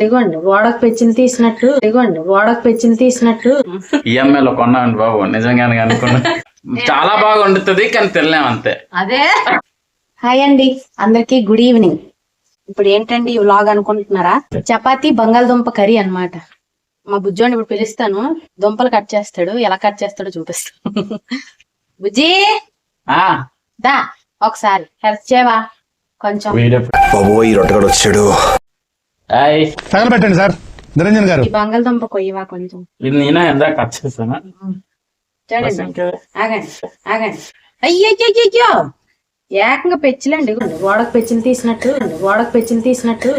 ఇదిగోండి ఓడకు పెచ్చులు తీసినట్టు ఇదిగోండి ఓడకు పెచ్చులు తీసినట్టు. ఈఎంఐలో కొన్నామండి బాబు నిజంగానే అనుకున్నా. చాలా బాగా వండుతుంది కానీ తినలేం అంతే. అదే. హాయ్ అండి అందరికి గుడ్ ఈవినింగ్. ఇప్పుడు ఏంటండి ఈ వ్లాగ్ అనుకుంటున్నారా? చపాతీ బంగాళదుంప కర్రీ అన్నమాట. మా బుజ్జోని ఇప్పుడు పిలుస్తాను దుంపలు కట్ చేస్తాడు ఎలా కట్ చేస్తాడో చూపిస్తాను. బుజ్జి! ఆ. దా ఒకసారి హెల్ప్ చేయవా? కొంచెం. బాబోయ్ రొట్టగడు వచ్చాడు. హాయ్. తగలబెట్టండి సార్. నిరంజన్ గారు. ఈ బంగాళదుంప కొయ్యవా కొంచెం. ఇది నేనే? ఎంత కట్ చేస్తాను? చూడండి. ఆగండి. ఆగండి. అయ్యో ఏకంగా పెచ్చులండి. ఓడకు పెచ్చులు తీసినట్టు ఓడకు పెచ్చులు తీసినట్టు.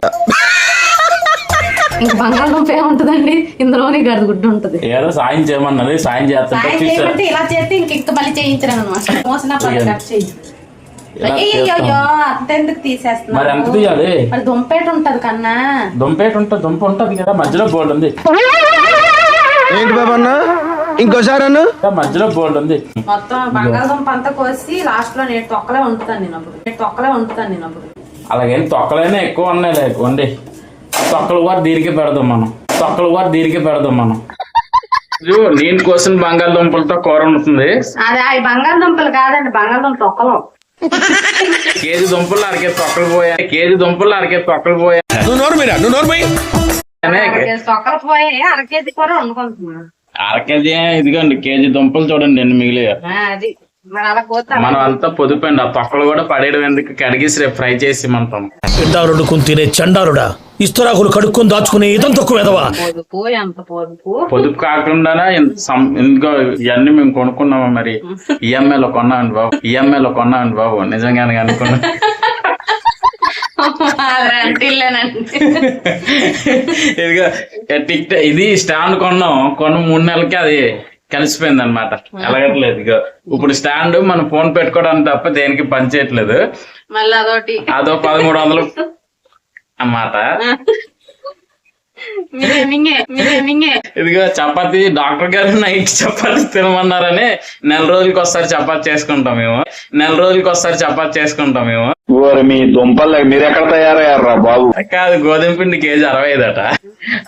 ఇంక బంగాళదుంప ఏముంటదండి? ఇందులోనే గడుగుడ్డు ఉంటది. ఏదో సాయం చేయమన్నది సాయం చేస్తుంటే సాయం చూసారు చేయమంటే ఇలా చేస్తే ఇంక ఇంక మళ్ళీ చేయించడం అనమాట మోసిన పని కట్ చేయి. ఇలా అయ్యో చేస్తాం. అంత ఎందుకు తీసేస్తున్నా మరి ఎంత తీయాలి మరి దుంపేట ఉంటది కన్నా. దుంపేట ఉంటుంది దుంప ఉంటది కదా మధ్యలో బోర్డు ఉంది. ఏంటి బాబు ఇంకోసారి అన్న? ఇంకా మధ్యలో బోర్డు ఉంది. మొత్తం బంగాళదుంప అంతా కోసి లాస్ట్లో నేను తొక్కలే ఉంటుతాను నేను అప్పుడు. నేను తొక్కలే ఉంటుతాను నేను అప్పుడు. అలాగేం తొక్కలైనా ఎక్కువ ఉన్నాయి లేకుండి తొక్కలు కూడా దీనికి పెడదాం మనం. తొక్కలు కూడా దీనికి పెడదాం మనం. నేను కోసిన బంగాళదుంపలతో కూర ఉంటుంది అదే బంగాళదుంపలు కాదండి బంగాళదుంప తొక్కలు. కేజీ దుంపలు అరకే తొక్కలు పోయా. కేజీ దుంపలు అరకే తొక్కలు పోయా. నువ్వు నోరు మీరా నువ్వు నోరు పోయి. అరకేజీ తొక్కలు పోయి అరకేజీ కూర వండుకుంటున్నాను అర కేజీ ఇదిగోండి కేజీ దుంపలు చూడండి ఎన్ని మిగిలి మనం అంతా పొదుపండి. ఆ తొక్కలు కూడా పడేయడం ఎందుకు? కడిగేసి రేపు ఫ్రై చేసి మంటాం పిండారుడుకుని తినే చండారుడా? ఇస్తరాకులు కడుక్కొని దాచుకునే ఇతం తక్కువ ఎదవా పొదుపు ఎంత పొదుపు? పొదుపు కాకుండానే ఇందుకో ఇవన్నీ మేము కొనుక్కున్నాము మరి? ఈఎంఐలో కొన్నామండి బాబు. ఈఎంఐలో కొన్నామండి బాబు. నిజంగానే అనుకున్నా. ఇదిగో టిక్ ఇది స్టాండ్ కొన్నాం. కొన్న మూడు నెలలకి అది. కలిసిపోయింది అనమాట ఎలగట్లేదు ఇగో. ఇప్పుడు స్టాండ్ మనం ఫోన్ పెట్టుకోవడానికి తప్ప దేనికి పనిచేయట్లేదు. మళ్ళీ అదొకటి. అదో పదమూడు వందలు అన్నమాట. ఇదిగో చపాతి డాక్టర్ గారు నైట్ చపాతి తినమన్నారని నెల రోజులకి ఒకసారి చపాతి చేసుకుంటాం మేము. నెల రోజులకి ఒకసారి చపాతి చేసుకుంటాం మేము. మీ దుంపలు మీరు ఎక్కడ తయారయ్యారా బాబు కాదు గోధుమ పిండి కేజీ అరవై ఐదట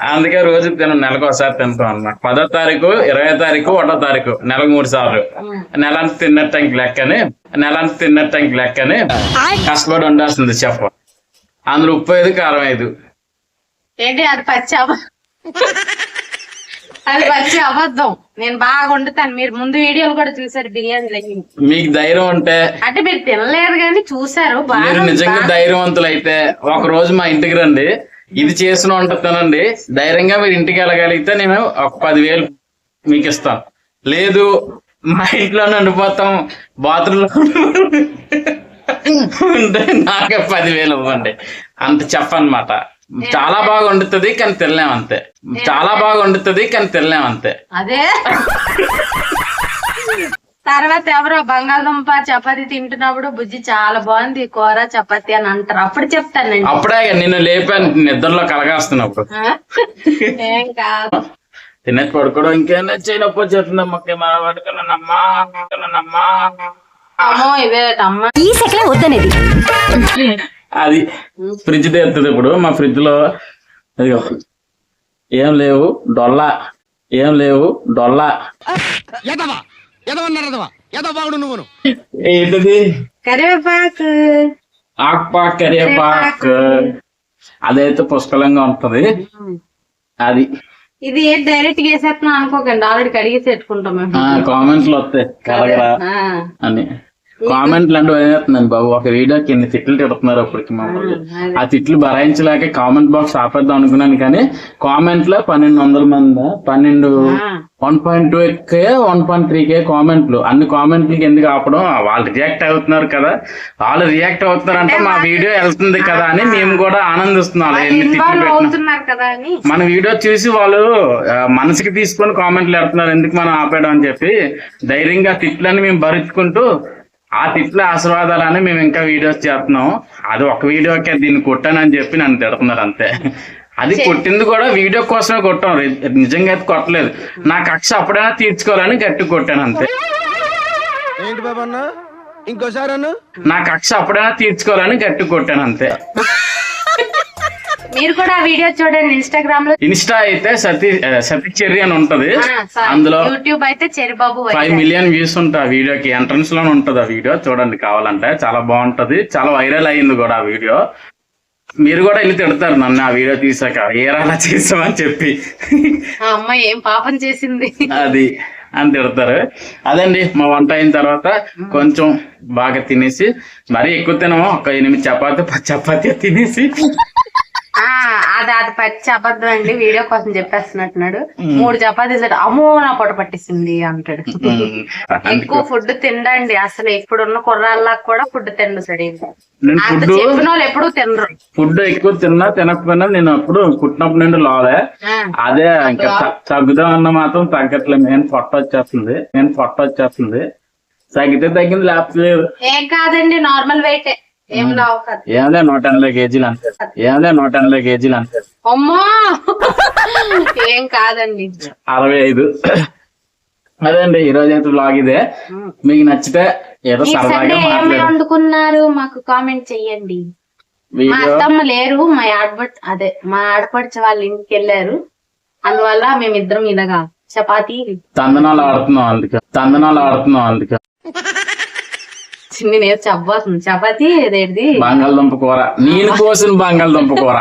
అందుకే రోజు తిన నెలకు ఒకసారి తింటాం అన్నమాట పదో తారీఖు ఇరవై తారీఖు ఒకటో తారీఖు నెలకు మూడు సార్లు. నెల అంతా తిన్నట్టు లెక్కని నెల తిన్నట్టు ఇంక లెక్కని కష్టపడి ఉండాల్సింది చెప్ప. అందులో ఉప్పు ఐదు కారం ఐదు ఏంటి అది పచ్చి అబ అది పచ్చి అబద్ధం. నేను బాగా వండుతాను. మీరు ముందు వీడియోలు కూడా చూసారు బిర్యానీ మీకు ధైర్యం ఉంటే అంటే మీరు తినలేదు కానీ చూసారు. మీరు నిజంగా ధైర్యవంతులు అయితే ఒక రోజు మా ఇంటికి రండి. ఇది చేసిన వంట తినండి. ధైర్యంగా మీరు ఇంటికి వెళ్ళగలిగితే నేను ఒక పదివేలు మీకు ఇస్తాం లేదు మా ఇంట్లోనే ఉండిపోతాం బాత్రూంలో ఉంటే నాకే పదివేలు ఇవ్వండి. అంత చెప్పనమాట చాలా బాగా వండుతుంది కానీ తినలేం అంతే. చాలా బాగా వండుతుంది కానీ తినలేం అంతే. అదే. తర్వాత ఎవరో బంగాళదుంప చపాతి తింటున్నప్పుడు బుజ్జి చాలా బాగుంది కూర చపాతి అని అంటారు. అప్పుడు చెప్తానండి. అప్పుడే నిన్ను లేపాను నిద్రలో కలగాస్తున్నప్పుడు? ఏం కాదు. తినేసి పడుకోవడం ఇంకేం చేయనప్పుడు చెప్తుంది మొక్క మా పడుకున్నానమ్మా అమ్మో ఇదే అమ్మ ఈ సెకలే వద్దనేది. అది ఫ్రిడ్జ్ తెస్తుంది ఇప్పుడు. మా ఫ్రిడ్జ్లో అదిగో ఏం లేవు. డొల్లా. ఏం లేవు. డొల్లా. ఏంటిది? కరివేపాకు. ఆకుపాక్ కరివేపాక్. అదైతే పుష్కలంగా ఉంటది. అది. ఇది డైరెక్ట్ వేసేస్తున్నాం అనుకోకండి. ఆల్రెడీ కడిగేసి పెట్టుకుంటాం కామెంట్లు వస్తాయి. కలగరా? ఆ. అని. కామెంట్లు అంటే వేస్తున్నాను బాబు. ఒక వీడియోకి ఎన్ని తిట్లు తిడుతున్నారు అప్పటికి మమ్మల్ని. ఆ తిట్లు భరాయించలేక కామెంట్ బాక్స్ ఆపేద్దాం అనుకున్నాను కానీ కామెంట్లో పన్నెండు వందల మంది పన్నెండు one point two K one point three K కామెంట్లు. అన్ని కామెంట్లకి ఎందుకు ఆపడం? వాళ్ళు రియాక్ట్ అవుతున్నారు కదా. వాళ్ళు రియాక్ట్ అవుతున్నారంటే మా వీడియో వెళ్తుంది కదా అని మేము కూడా ఆనందిస్తున్నాం. ఎన్ని తిట్లు పెట్టినా. అవుతున్నారు మన వీడియో చూసి వాళ్ళు మనసుకి తీసుకొని కామెంట్లు పెడుతున్నారు. ఎందుకు మనం ఆపేయడం అని చెప్పి ధైర్యంగా తిట్లని మేము భరించుకుంటూ ఆ తిట్ల ఆశీర్వాదాలని మేము ఇంకా వీడియోస్ చేస్తున్నాం. అది ఒక వీడియోకే దీన్ని కొట్టానని చెప్పి నన్ను తిడుతున్నారు అంతే. అది కొట్టింది కూడా వీడియో కోసమే కొట్టాం. నిజంగా అయితే కొట్టలేదు. నా కక్ష అప్పుడైనా తీర్చుకోవాలని గట్టి కొట్టాను అంతే. ఏంటి బాబు ఇంకోసారి అన్న? నా కక్ష అప్పుడైనా తీర్చుకోవాలని గట్టి కొట్టాను అంతే. మీరు కూడా ఆ వీడియో చూడండి ఇన్స్టాగ్రామ్లో. ఇన్స్టా అయితే సతీ సతీ చెర్రి అని ఉంటది. అందులో యూట్యూబ్ అయితే చెరిబాబు ఫైవ్ మిలియన్ వ్యూస్ ఉంటాయి ఆ వీడియోకి. ఎంట్రన్స్లోనే ఉంటది ఆ వీడియో. చూడండి కావాలంటే. చాలా బాగుంటది. చాలా వైరల్ అయింది కూడా ఆ వీడియో. మీరు కూడా వెళ్ళి తిడతారు నన్ను ఆ వీడియో తీసాక. ఏరా అలా చేసామని చెప్పి. అమ్మాయి ఏం పాపం చేసింది. అది అని తిడతారు. అదండి మా వంట అయిన తర్వాత కొంచెం బాగా తినేసి మరీ ఎక్కువ తినము. ఒక ఎనిమిది చపాతి పది చపాతీ తినేసి. అది అది పచ్చి అబద్ధం అండి. వీడియో కోసం చెప్పేస్తున్నట్టున్నాడు. మూడు చపాతీలు తింటే, అమ్మో నా పొట్ట పట్టేసింది అంటాడు. ఎక్కువ ఫుడ్ తిండండి. అసలు ఇప్పుడున్న కుర్రాళ్ళ కూడా ఫుడ్ తిండు చెప్పిన వాళ్ళు ఎప్పుడూ తినరు. ఫుడ్ ఎక్కువ తిన్నా తినకపోయినా నేను అప్పుడు పుట్టినప్పటి నుండి లోలే ఆ, అదే ఇంకా త- తగ్గుదాం అన్న మాత్రం తగ్గట్లేదు నేను పొట్ట వచ్చేస్తుంది. నేను పొట్ట వచ్చేస్తుంది. తగ్గితే తగ్గింది లేకపోతే లేదు. ఏం కాదండి నార్మల్ వెయిట్. ఏంలే నూట ఎనభై కేజీలు అంతే. ఏంలే నూట ఎనభై కేజీలు అంతే. అమ్మో! ఏం కాదండి. అరవై ఐదు. అదే అండి ఈ రోజు అయితే బ్లాగ్ ఇదే. మీకు నచ్చితే ఏదో సరదాగా వండుకున్నారు మాకు కామెంట్ చెయ్యండి. మా అత్తమ్మ లేరు మా ఆడపడి అదే మా ఆడపడిచ వాళ్ళ ఇంటికి వెళ్ళారు. అందువల్ల మేమిద్దరం ఇలాగా చపాతీ తందనాలు ఆడుతున్నాం అందుకే. తందనాలు ఆడుతున్నాం అందుకే. చిన్ని నేను చబ్బోతుంది చపాతీ అదేంటి బంగాళదుంప కూర. నేను కోసిన బంగాళదుంప కూర.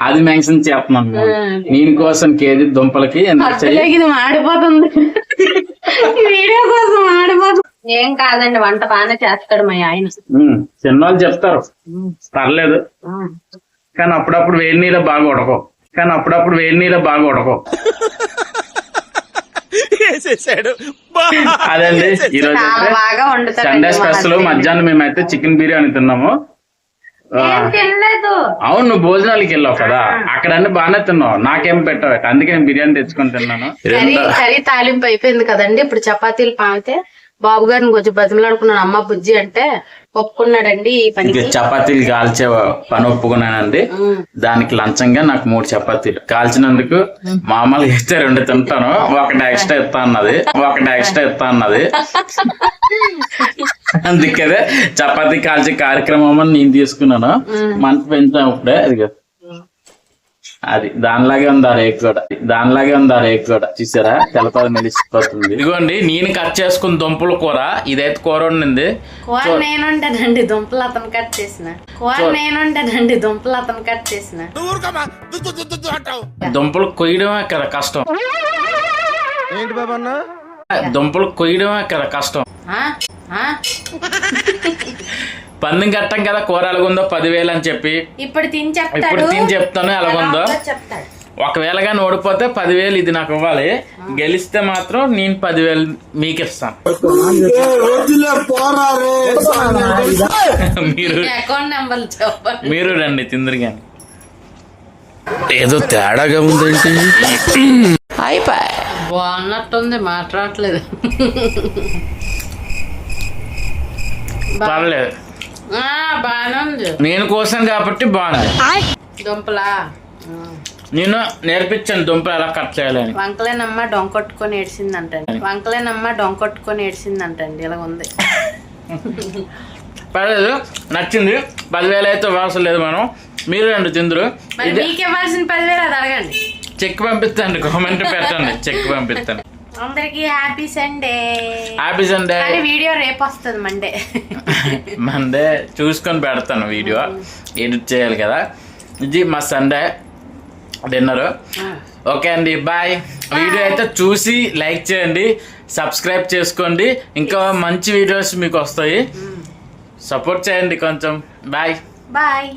అది మెన్షన్ చేస్తున్నాను నేను. కోసం కేజీ దుంపలకి ఇది మాడిపోతుంది. వీడియో కోసం మాడిపోతుంది. ఏం కాదండి వంట బాగానే చేస్తాడు మా ఆయన. చిన్నవాళ్ళు చెప్తారు. పర్లేదు. కానీ అప్పుడప్పుడు వేడి నీళ్ళ బాగా ఉడకో కానీ అప్పుడప్పుడు వేడి నీళ్ళ బాగా ఉడకో అదండి ఈ రోజు చాలా అయితే బాగా వండుతాడు సండే స్పెషల్ మధ్యాహ్నం మేమైతే చికెన్ బిర్యానీ తిన్నాము. ఆ, ఏం తినలేదు. అవును నువ్వు భోజనాలకి వెళ్ళావు కదా. అక్కడ అన్ని బాగానే తిన్నావు. నాకేం పెట్టావు అందుకే నేను బిర్యానీ తెచ్చుకొని తిన్నాను. కర్రీ తాలింపు అయిపోయింది కదండి. ఇప్పుడు చపాతీలు పామితే బాబు గారిని కొంచెం బతిమలాడుకున్నాను. అమ్మ బుజ్జి అంటే ఒప్పుకున్నాడండి ఈ పనికి. ఇంకా చపాతీలు కాల్చే పని ఒప్పుకున్నానండి. దానికి లంచంగా నాకు మూడు చపాతీలు. కాల్చినందుకు మామూలుగా అయితే రెండు తింటాను. ఒకటి ఎక్స్ట్రా ఇస్తా అన్నది. ఒకటి ఎక్స్ట్రా ఇస్తా అన్నది. అందుకదే చపాతీ కాల్చే కార్యక్రమం అని నేను తీసుకున్నాను. మంట పెంచాం ఇప్పుడే. అది అది దానిలాగే ఉంది ఆ రేక్ కూడా దానిలాగే ఉంది ఆ రేక్ కూడా చూసారా? తెల్లపాద మెలిసిపోతుంది ఇదిగోండి నేను కట్ చేసుకున్న దుంపల కూర. ఇదైతే కూర ఉండింది కూర నేనుంటానండి దుంపలు అతను కట్ చేసిన. కూర నేనుంటానండి దుంపలు అతను కట్ చేసిన. దుంపలు కొయ్యడమే కదా కష్టం. ఏంటి బాబా దుంపలు కొయ్యడమే కదా కష్టం. ఆ? ఆ? పందెం కట్టం కదా కూర ఎలాగుందో పదివేలు అని చెప్పి. ఇప్పుడు తిని చెప్తాడు. ఇప్పుడు తిని చెప్తాను ఎలాగుందో. ఎలా ఉందో చెప్తాడు. ఒకవేళ కానీ ఓడిపోతే పదివేలు ఇది నాకు ఇవ్వాలి. గెలిస్తే మాత్రం నేను పదివేలు మీకు ఇస్తాను. మీరు అకౌంట్ నెంబర్ చెప్పండి. మీరు రండి తిందరు కానీ. ఏదో తేడాగా ఉందేంటి బాగున్నట్టుంది మాట్లాడట్లేదు పర్లేదు. నేను కోసాను కాబట్టి బాగుంది. దుంపలా? నేను నేర్పించాను దుంపలు ఎలా కట్ చేయాలని. వంకలేనమ్మ డొంకొట్టుకొని ఏడ్చిందంటండి వంకలేనమ్మ డొంకొట్టుకొని ఏడ్చిందంటండి ఇలా ఉంది. పర్లేదు నచ్చింది. పదివేలు అయితే అవసరం లేదు మనం. మీరు రెండు తిందరు. మీకు ఇవ్వాల్సిన పదివేలు అది అడగండి. చెక్ పంపిస్తాండి కామెంట్ పెట్టండి. చెక్ పంపిస్తాను. అందరికి happy Sunday. Happy Sunday. Video రేపు వస్తుంది మండే. మండే చూసుకొని పెడతాను వీడియో. ఎడిట్ చేయాలి కదా. ఇది మా సండే డిన్నర్. ఓకే అండి బాయ్. వీడియో అయితే చూసి లైక్ చేయండి సబ్స్క్రైబ్ చేసుకోండి. ఇంకా మంచి వీడియోస్ మీకు వస్తాయి. సపోర్ట్ చేయండి కొంచెం. బాయ్. బాయ్.